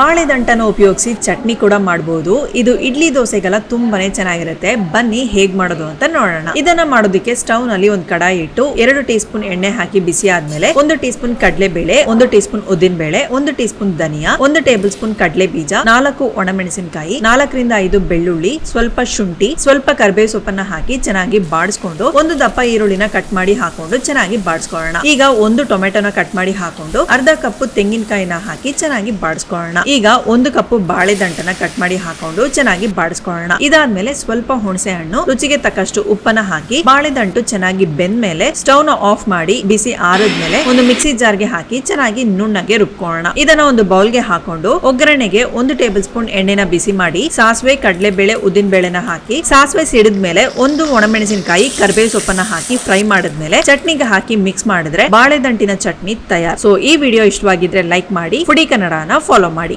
ಬಾಳೆದಂಟನ ಉಪಯೋಗಿಸಿ ಚಟ್ನಿ ಕೂಡ ಮಾಡಬಹುದು ಇದು ಇಡ್ಲಿ ದೋಸೆಗೆಲ್ಲ ತುಂಬಾನೇ ಚೆನ್ನಾಗಿರುತ್ತೆ. ಬನ್ನಿ ಹೇಗ್ ಮಾಡೋದು ಅಂತ ನೋಡೋಣ. ಇದನ್ನ ಮಾಡೋದಕ್ಕೆ ಸ್ಟವ್ನಲ್ಲಿ ಒಂದು ಕಡಾಯಿ ಇಟ್ಟು ಎರಡು ಟೀ ಸ್ಪೂನ್ ಎಣ್ಣೆ ಹಾಕಿ ಬಿಸಿ ಆದ್ಮೇಲೆ ಒಂದು ಟೀ ಸ್ಪೂನ್ ಕಡಲೆ ಬೇಳೆ ಒಂದು ಟೀ ಸ್ಪೂನ್ ಉದ್ದಿನ ಬೇಳೆ ಒಂದು ಟೀ ಸ್ಪೂನ್ ಧನಿಯಾ, ಒಂದು ಟೇಬಲ್ ಸ್ಪೂನ್ ಕಡಲೆ ಬೀಜ ನಾಲ್ಕು ಒಣಮೆಣಸಿನಕಾಯಿ, ನಾಲ್ಕರಿಂದ ಐದು ಬೆಳ್ಳುಳ್ಳಿ, ಸ್ವಲ್ಪ ಶುಂಠಿ, ಸ್ವಲ್ಪ ಕರ್ಬೇವು ಸೊಪ್ಪನ್ನ ಹಾಕಿ ಚೆನ್ನಾಗಿ ಬಾಡಿಸ್ಕೊಂಡು ಒಂದು ದಪ್ಪ ಈರುಳ್ಳಿನ ಕಟ್ ಮಾಡಿ ಹಾಕೊಂಡು ಚೆನ್ನಾಗಿ ಬಾಡಿಸ್ಕೊಳ್ಳೋಣ. ಈಗ ಒಂದು ಟೊಮೆಟೊನ ಕಟ್ ಮಾಡಿ ಹಾಕೊಂಡು ಅರ್ಧ ಕಪ್ ತೆಂಗಿನಕಾಯಿನ ಹಾಕಿ ಚೆನ್ನಾಗಿ ಬಾಡಿಸ್ಕೊಳ್ಳೋಣ. ಈಗ ಒಂದು ಕಪ್ಪು ಬಾಳೆದಂಟನ ಕಟ್ ಮಾಡಿ ಹಾಕೊಂಡು ಚೆನ್ನಾಗಿ ಬಾಡಿಸ್ಕೊಳ್ಳೋಣ. ಇದಾದ್ಮೇಲೆ ಸ್ವಲ್ಪ ಹುಣಸೆ ಹಣ್ಣು, ರುಚಿಗೆ ತಕ್ಕಷ್ಟು ಉಪ್ಪನ್ನ ಹಾಕಿ ಬಾಳೆದಂಟು ಚೆನ್ನಾಗಿ ಬೆಂದ್ಮೇಲೆ ಸ್ಟವ್ನ ಆಫ್ ಮಾಡಿ ಬಿಸಿ ಆರದ್ಮೇಲೆ ಒಂದು ಮಿಕ್ಸಿ ಜಾರ್ಗೆ ಹಾಕಿ ಚೆನ್ನಾಗಿ ನುಣ್ಣಗೆ ರುಬ್ಕೊಳ್ಳೋಣ. ಇದನ್ನ ಒಂದು ಬೌಲ್ಗೆ ಹಾಕೊಂಡು ಒಗ್ಗರಣೆಗೆ ಒಂದು ಟೇಬಲ್ ಸ್ಪೂನ್ ಎಣ್ಣೆನ ಬಿಸಿ ಮಾಡಿ, ಸಾಸಿವೆ, ಕಡಲೆಬೇಳೆ, ಉದ್ದಿನ ಬೇಳೆನ ಹಾಕಿ, ಸಾಸಿವೆ ಸಿಡಿದ್ಮೇಲೆ ಒಂದು ಒಣಮೆಣಸಿನಕಾಯಿ ಕರ್ಬೇವು ಸೊಪ್ಪನ್ನ ಹಾಕಿ ಫ್ರೈ ಮಾಡಿದ್ಮೇಲೆ ಚಟ್ನಿಗೆ ಹಾಕಿ ಮಿಕ್ಸ್ ಮಾಡಿದ್ರೆ ಬಾಳೆದಂಟಿನ ಚಟ್ನಿ ತಯಾರು. ಸೊ ಈ ವಿಡಿಯೋ ಇಷ್ಟವಾಗಿದ್ರೆ ಲೈಕ್ ಮಾಡಿ, ಫುಡಿ ಕನ್ನಡನ ಫಾಲೋ ಮಾಡಿ.